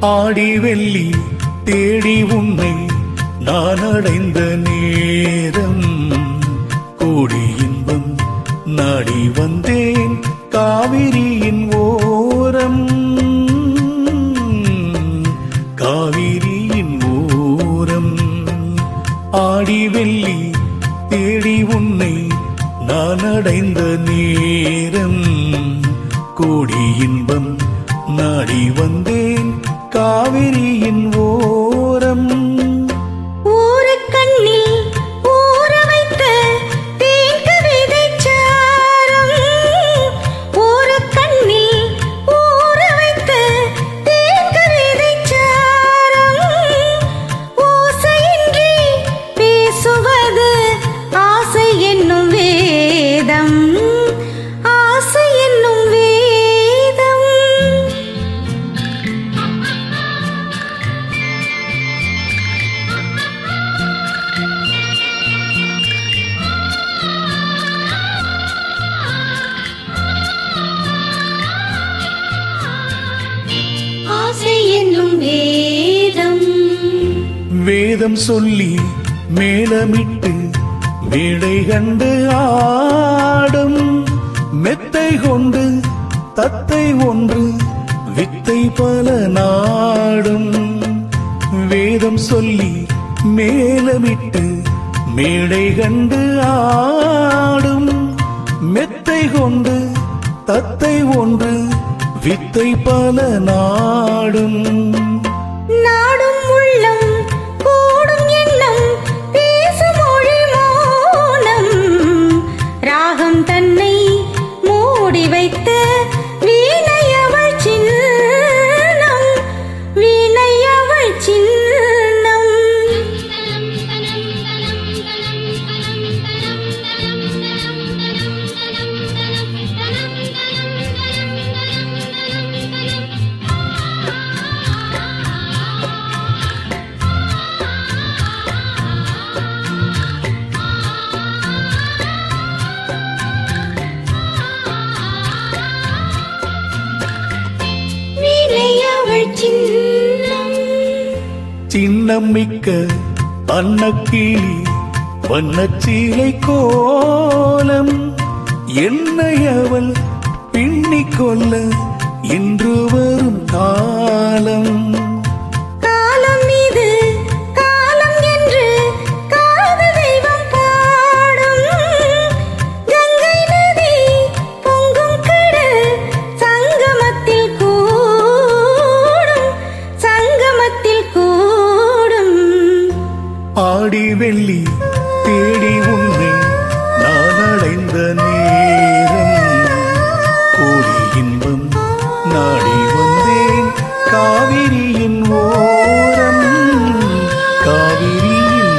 ஆடி வெள்ளி தேடி உன்னை நான் அடைந்த நேரம். கூடி இன்பம் நாடி வந்தேன் காவிரியின் ஓரம். காவிரியின் ஓரம். ஆடி வெள்ளி தேடி உன்னை நான் அடைந்த நேரம். கூடி இன்பம் நாடி வந்தேன் காவிரியின் ஓ வேதம் சொல்லி மேலமிட்டு மேடை கண்டு ஆடும். மெத்தை கொண்டு தத்தை ஒன்று வித்தை பல நாடும். வேதம் சொல்லி மேலமிட்டு மேடை கண்டு ஆடும். மெத்தை கொண்டு தத்தை ஒன்று வித்தை பல நாடும். சின்னம் மிக்க அன்னக்கிளி வண்ணச்சீலை கோலம். என்னை அவள் பின்னிக்கொள்ள இன்று வரும் காலம் காலம். ஆடி வெள்ளி தேடி உன்னை நான் அடைந்த நேரம். கோடி இன்பம் நாடி வந்தேன். காவிரியின் ஓரம் காவிரியின்